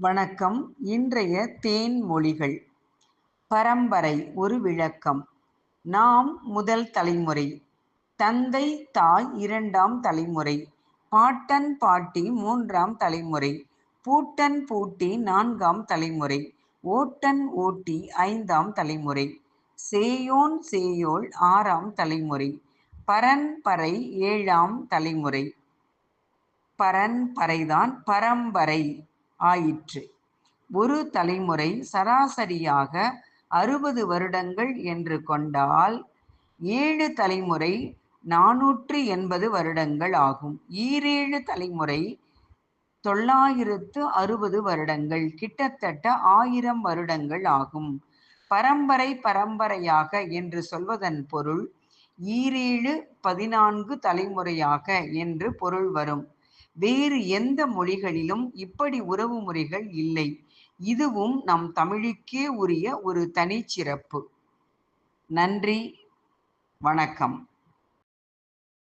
வணக்கம். இன்றைய தேன் மொழிகள். பரம்பரை ஒரு விளக்கம். நாம் முதல் தலைமுறை. தந்தை தாய் இரண்டாம் தலைமுறை. பாட்டன் பாட்டி மூன்றாம் தலைமுறை. பூட்டன் பூட்டி நான்காம் தலைமுறை. ஓட்டன் ஓட்டி ஐந்தாம் தலைமுறை. சேயோன் சேயோள் ஆறாம் தலைமுறை. பரன்பறை ஏழாம் தலைமுறை. பரன்பறைதான் பரம்பரை. ஆயிற்று. ஒரு தலைமுறை சராசரியாக அறுபது வருடங்கள் என்று கொண்டால் ஏழு தலைமுறை நானூற்று எண்பது வருடங்கள் ஆகும். ஈரேழு தலைமுறை தொள்ளாயிரத்து அறுபது வருடங்கள் கிட்டத்தட்ட ஆயிரம் வருடங்கள் ஆகும். பரம்பரை பரம்பரையாக என்று சொல்வதன் பொருள் ஈரேழு பதினான்கு தலைமுறையாக என்று பொருள் வரும். வேறு எந்த மொழிகளிலும் இப்படி உறவு முறைகள் இல்லை. இதுவும் நம் தமிழுக்கே உரிய ஒரு தனிச்சிறப்பு. நன்றி. வணக்கம்.